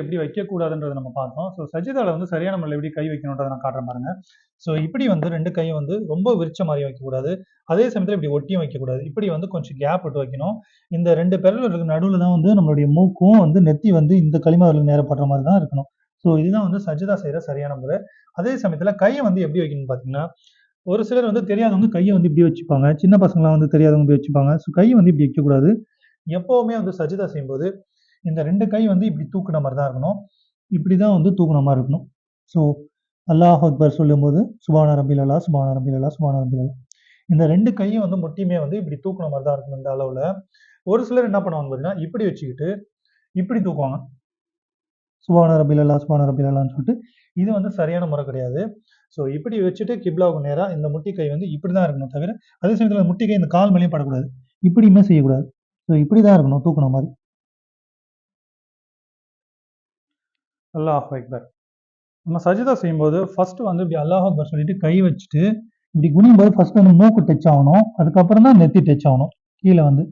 எப்படி வைக்கக்கூடாதுன்றதை நம்ம பார்த்தோம். ஸோ சஜிதாவில் வந்து சரியான முறையில் எப்படி கை வைக்கணுன்றதை நான் காட்டுற பாருங்க. ஸோ இப்படி வந்து ரெண்டு கையும் வந்து ரொம்ப விரிச்ச மாதிரி வைக்கக்கூடாது. அதே சமயத்தில் இப்படி ஒட்டியும் வைக்கக்கூடாது. இப்படி வந்து கொஞ்சம் கேப் விட்டு வைக்கணும். இந்த ரெண்டு பெரலுக்கு நடுவில் தான் வந்து நம்மளுடைய மூக்கும் வந்து நெத்தி வந்து இந்த களிமகளுக்கு நேரப்படுற மாதிரி தான் இருக்கணும். ஸோ இதுதான் வந்து சஜிதா செய்கிற சரியான முறை. அதே சமயத்தில் கையை வந்து எப்படி வைக்கணும்னு பார்த்தீங்கன்னா ஒரு சிலர் வந்து தெரியாதவங்க கையை வந்து இப்படி வச்சுப்பாங்க. சின்ன பசங்களாம் வந்து தெரியாதவங்க இப்படி வச்சுப்பாங்க. ஸோ கையை வந்து இப்படி வைக்கக்கூடாது. எப்போவுமே வந்து சஜிதா செய்யும்போது இந்த ரெண்டு கை வந்து இப்படி தூக்குன மாதிரி தான் இருக்கணும். இப்படி தான் வந்து தூக்குன மாதிரி இருக்கணும். ஸோ அல்லாஹ் அக்பர் சொல்லும்போது சுபான ரபில் அல்லா சுபான ரபில் அல்லா சுபான ரபில் அல்லா இந்த ரெண்டு கையும் வந்து முட்டியுமே வந்து இப்படி தூக்குன மாதிரி தான் இருக்கணும் இந்த அளவில். ஒரு சிலர் என்ன பண்ணுவாங்க பார்த்தீங்கன்னா இப்படி வச்சுக்கிட்டு இப்படி தூக்குவாங்க. சுபான ரபில் அல்லா சுபான ரபில் அல்லான்னு சொல்லிட்டு இது வந்து சரியான முறை கிடையாது. ஸோ இப்படி வச்சுட்டு கிப்லாவுக்கு நேராக இந்த முட்டி கை வந்து இப்படி தான் இருக்கணும் தவிர அதே சமயத்தில் முட்டி கை இந்த கால் மேலேயும் படக்கூடாது. இப்படியுமே செய்யக்கூடாது. ஸோ இப்படி தான் இருக்கணும் தூக்குன மாதிரி. அல்லாஹ் அக்பர். நம்ம சஜிதா செய்யும்போது ஃபர்ஸ்ட் வந்து இப்படி அல்லாஹ் அக்பர் சொல்லிட்டு கை வச்சுட்டு இப்படி குனியும்போது ஃபர்ஸ்ட் வந்து மூக்கு டச் ஆகணும். அதுக்கப்புறம் தான் நெத்தி டச் ஆகணும் கீழே வந்து.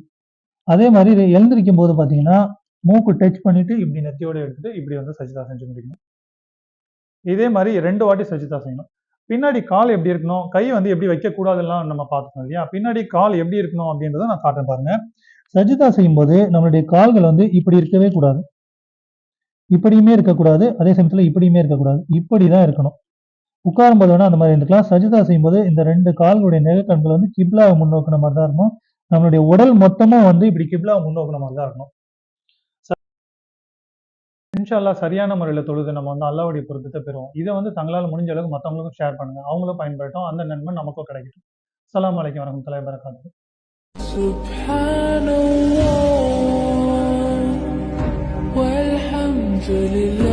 அதே மாதிரி எழுந்திருக்கும் போது பார்த்தீங்கன்னா மூக்கு டச் பண்ணிட்டு இப்படி நெத்தியோட எடுத்துட்டு இப்படி வந்து சஜிதா செஞ்சு முடிக்கணும். இதே மாதிரி ரெண்டு வாட்டி சஜிதா செய்யணும். பின்னாடி கால் எப்படி இருக்கணும்? கை வந்து எப்படி வைக்கக்கூடாதுலாம் நம்ம பார்த்துக்கணும் இல்லையா? பின்னாடி கால் எப்படி இருக்கணும் அப்படின்றத நான் காட்டேன் பாருங்க. சஜிதா செய்யும்போது நம்மளுடைய கால்கள் வந்து இப்படி இருக்கவே கூடாது. இப்படியுமே இருக்கக்கூடாது அதே சமயத்தில் இப்படியுமே இருக்கக்கூடாது. இப்படி தான் இருக்கணும் உட்காரும்போது வேணால் அந்த மாதிரி இருந்துக்கலாம். சஜிதா செய்யும்போது இந்த ரெண்டு கால்களுடைய நிகழ்கண்கள் வந்து கிப்லாவை முன்னோக்கின மாதிரி தான் இருக்கும் நம்மளுடைய உடல் மொத்தமும் வந்து இப்படி கிப்லாவை முன்னோக்கின மாதிரி தான் இருக்கணும் இன்ஷால்லா சரியான முறையில் தொழுது நம்ம வந்து அல்லாவுடைய பொருத்தத்தை பெறுவோம். இதை வந்து தங்களால் முடிஞ்ச அளவுக்கு மற்றவங்களுக்கும் ஷேர் பண்ணுங்க. அவங்களும் பயன்படுத்தும் அந்த நன்மை நமக்கும் கிடைக்கட்டும். சலாம் வலைக்கம் வரமத்துல வரகாத்து Jalila.